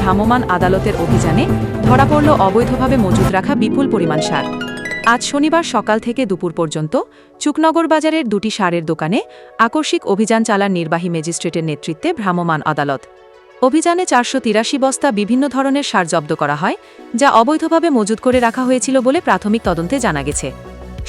ভ্রাম্যমাণ আদালতের অভিযানে ধরা পড়ল অবৈধভাবে মজুত রাখা বিপুল পরিমাণ সার। আজ শনিবার সকাল থেকে দুপুর পর্যন্ত চুকনগর বাজারের দুটি সারের দোকানে আকস্মিক অভিযান চালান নির্বাহী ম্যাজিস্ট্রেটের নেতৃত্বে ভ্রাম্যমাণ আদালত। অভিযানে চারশো তিরাশি বস্তা বিভিন্ন ধরনের সার জব্দ করা হয়, যা অবৈধভাবে মজুত করে রাখা হয়েছিল বলে প্রাথমিক তদন্তে জানা গেছে।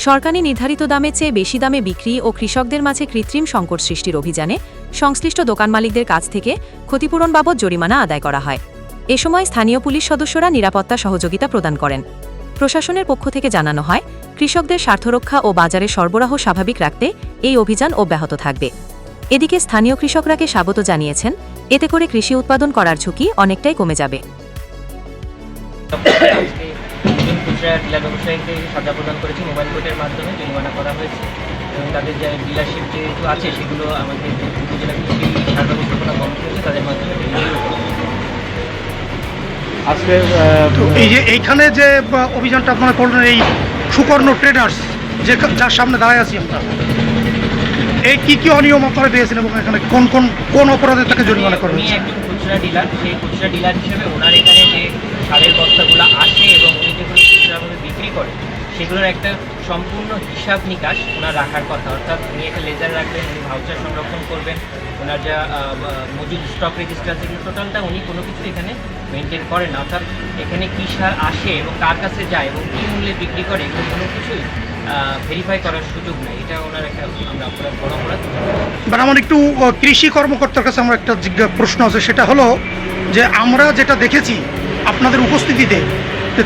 সরকারি নির্ধারিত দামে চেয়ে বেশি দামে বিক্রি ও কৃষকদের মাঝে কৃত্রিম সংকট সৃষ্টির অভিযানে সংশ্লিষ্ট দোকান মালিকদের কাছ থেকে ক্ষতিপূরণ বাবদ জরিমানা আদায় করা হয়। এ সময় স্থানীয় পুলিশ সদস্যরা নিরাপত্তা সহযোগিতা প্রদান করেন। প্রশাসনের পক্ষ থেকে জানানো হয় কৃষকদের স্বার্থরক্ষা ও বাজারে সরবরাহ স্বাভাবিক রাখতে এই অভিযান অব্যাহত থাকবে। এদিকে স্থানীয় কৃষকরাকে স্বাগত জানিয়েছেন এতে করে কৃষি উৎপাদন করার ঝুঁকি অনেকটাই কমে যাবে। দুজন খুচরা ডিলার ব্যবসায়ীকে সাজা প্রদান করেছে মোবাইল কোর্টের মাধ্যমে জরিমানা করা হয়েছে এবং তাদের যে ডিলারশিপ যেহেতু আছে সেগুলো আমাদের উপজেলা কৃষি সার ব্যবস্থাপনা কমিটি রয়েছে তাদের মাধ্যমে হয়েছে। আজকে এই যে এইখানে যে অভিযানটা আপনারা করলেন এই সুকর্ণ ট্রেডার্স যে যার সামনে দাঁড়ায় আছি আমরা এই কি কি অনিয়ম আপনারা পেয়েছেন এবং এখানে কোন কোন কোন অপরাধে তাকে জরিমানা করা উনি হয়েছে একজন খুচরা ডিলার সেই খুচরা ডিলার হিসেবে ওনার এখানে যে সারের বস্তাগুলো আসে এবং বিক্রি করে। সেগুলোর একটা সম্পূর্ণ হিসাব নিকাশ ওনার রাখার কথা। অর্থাৎ উনি একটা লেজার রাখবেন, উনি ভাউচার সংরক্ষণ করবেন, ওনার যা মজুদ স্টক রেজিস্টার আছে টোটালটা উনি কোনো কিছু এখানে মেনটেন করেন না। অর্থাৎ এখানে কী সার আসে এবং কার কাছে যায় এবং কী মূল্যে বিক্রি করে, এগুলো কোনো কিছুই ভেরিফাই করার সুযোগ নেই। এটা ওনার একটা আমরা অপরাধ, বড় অপরাধ। বাট আমার একটু কৃষি কর্মকর্তার কাছে আমার একটা প্রশ্ন আছে। সেটা হলো যে আমরা যেটা দেখেছি আপনাদের উপস্থিতিতে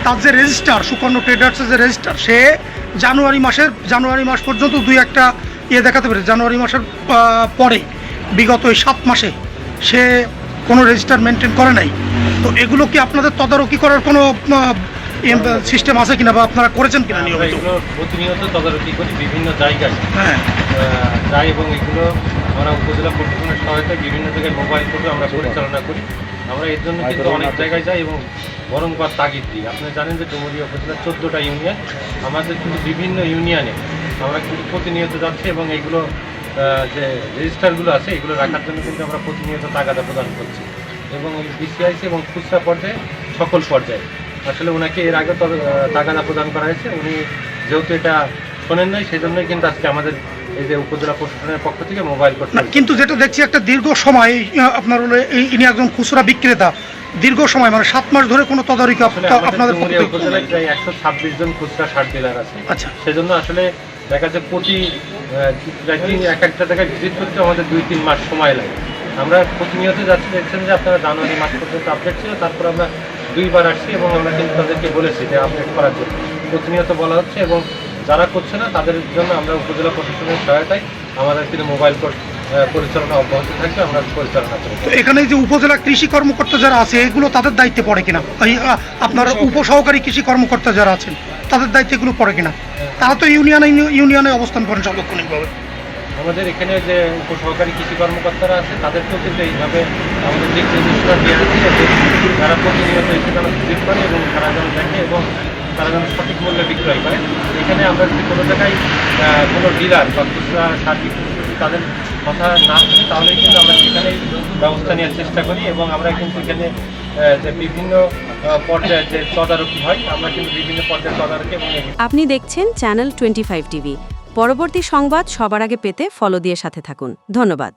তার যে রেজিস্টার সুকর্ণ ট্রেডার্সের যে রেজিস্টার সে জানুয়ারি মাসের জানুয়ারি মাস পর্যন্ত দুই একটা ইয়ে দেখাতে পেরেছে। জানুয়ারি মাসের পরে বিগত এই সাত মাসে সে কোনো রেজিস্টার মেনটেন করে নাই। তো এগুলো কি আপনাদের তদারকি করার কোনো সিস্টেম আছে কিনা বা আপনারা করেছেন কিনা আমরা নিয়মিত? প্রতিনিয়ত তদারকি করি বিভিন্ন জায়গায়। হ্যাঁ। যাই এবং এগুলো আমরা উপজেলা প্রশাসনের সহায়তায় বিভিন্ন জায়গায় মোবাইল করে আমরা পরিচালনা করি। আমরা এর জন্য কিন্তু অনেক জায়গায় যাই এবং বরংবার তাগিদ দিই। আপনি জানেন যে ডুমুরিয়া উপজেলার চোদ্দোটা ইউনিয়ন। আমাদের কিন্তু বিভিন্ন ইউনিয়নে আমরা কিন্তু প্রতিনিয়ত যাচ্ছি এবং এইগুলো যে রেজিস্টারগুলো আছে এগুলো রাখার জন্য কিন্তু আমরা প্রতিনিয়ত তাগাদা প্রদান করছি। এবং বিসিআইসি এবং খুচরা পর্যায়ে সকল পর্যায়ে। আসলে ওনাকে এর আগে তবে তাগাদা প্রদান করা হয়েছে। উনি যেহেতু এটা শোনেন নাই সেই জন্যই কিন্তু আজকে আমাদের এই যে উপজেলা প্রশাসনের পক্ষ থেকে মোবাইল করতে কিন্তু যেটা দেখছি একটা দীর্ঘ সময় আপনার হলো ইনি একজন খুচরা বিক্রেতা দীর্ঘ সময় মানে সাত মাস ধরে কোনো তদারকি আপনাদের উপজেলায় প্রায় একশো ছাব্বিশ জন খুচরা সার ডিলার আছে। আচ্ছা। সেজন্য আসলে দেখা যায় প্রতি এক একটা জায়গায় ভিজিট করতে আমাদের দুই তিন মাস সময় লাগে। আমরা প্রতিনিয়ত যাচ্ছি দেখছেন যে আপনারা জানুয়ারি মাস পর্যন্ত আপডেট ছিল তারপর আমরা দুইবার আসছি এবং আমরা কিন্তু তাদেরকে বলেছি যে আপডেট করার জন্য। প্রতিনিয়ত বলা হচ্ছে এবং যারা করছে না তাদের জন্য আমরা উপজেলা প্রশাসনের সহায়তায় আমাদের কিন্তু মোবাইল কোর্ট পরিচালনা অব্যাহত থাকবে আমরা পরিচালনা করব। তো এখানে যে উপজেলা কৃষি কর্মকর্তা যারা আছে এগুলো তাদের দায়িত্বে পড়ে কিনা? আপনার উপসহকারী কৃষি কর্মকর্তা যারা আছেন তাদের দায়িত্বে এগুলো পড়ে কিনা? তারা তো ইউনিয়নে ইউনিয়নে অবস্থান করেন সার্বক্ষণিকভাবে আমাদের এখানে যে উপসহকারী কৃষি কর্মকর্তারা আছে তাদেরকেও কিন্তু এইভাবে আমাদের দিক নির্দেশনা দেওয়া আছে তারা প্রতিনিয়ত এসে তারা ভিজিট করে এবং তারা যেন দেখে এবং তারা যেন সঠিক মূল্যে বিক্রয় করে। এখানে আমরা যদি কোনো জায়গায় কোনো ডিলার বা খুচরা সার বিক্রি যদি তাদের কথা না শুনি, তাহলেই কিন্তু আমরা সেখানেই ব্যবস্থা নেওয়ার চেষ্টা করি এবং আমরা কিন্তু এখানে যে বিভিন্ন পর্যায়ে যে তদারকি হয়, আমরা কিন্তু বিভিন্ন পর্যায়ে তদারকি আপনি দেখছেন চ্যানেল টোয়েন্টি ফাইভ টিভি পরবর্তী সংবাদ সবার আগে পেতে ফলো দিয়ে সাথে থাকুন। ধন্যবাদ।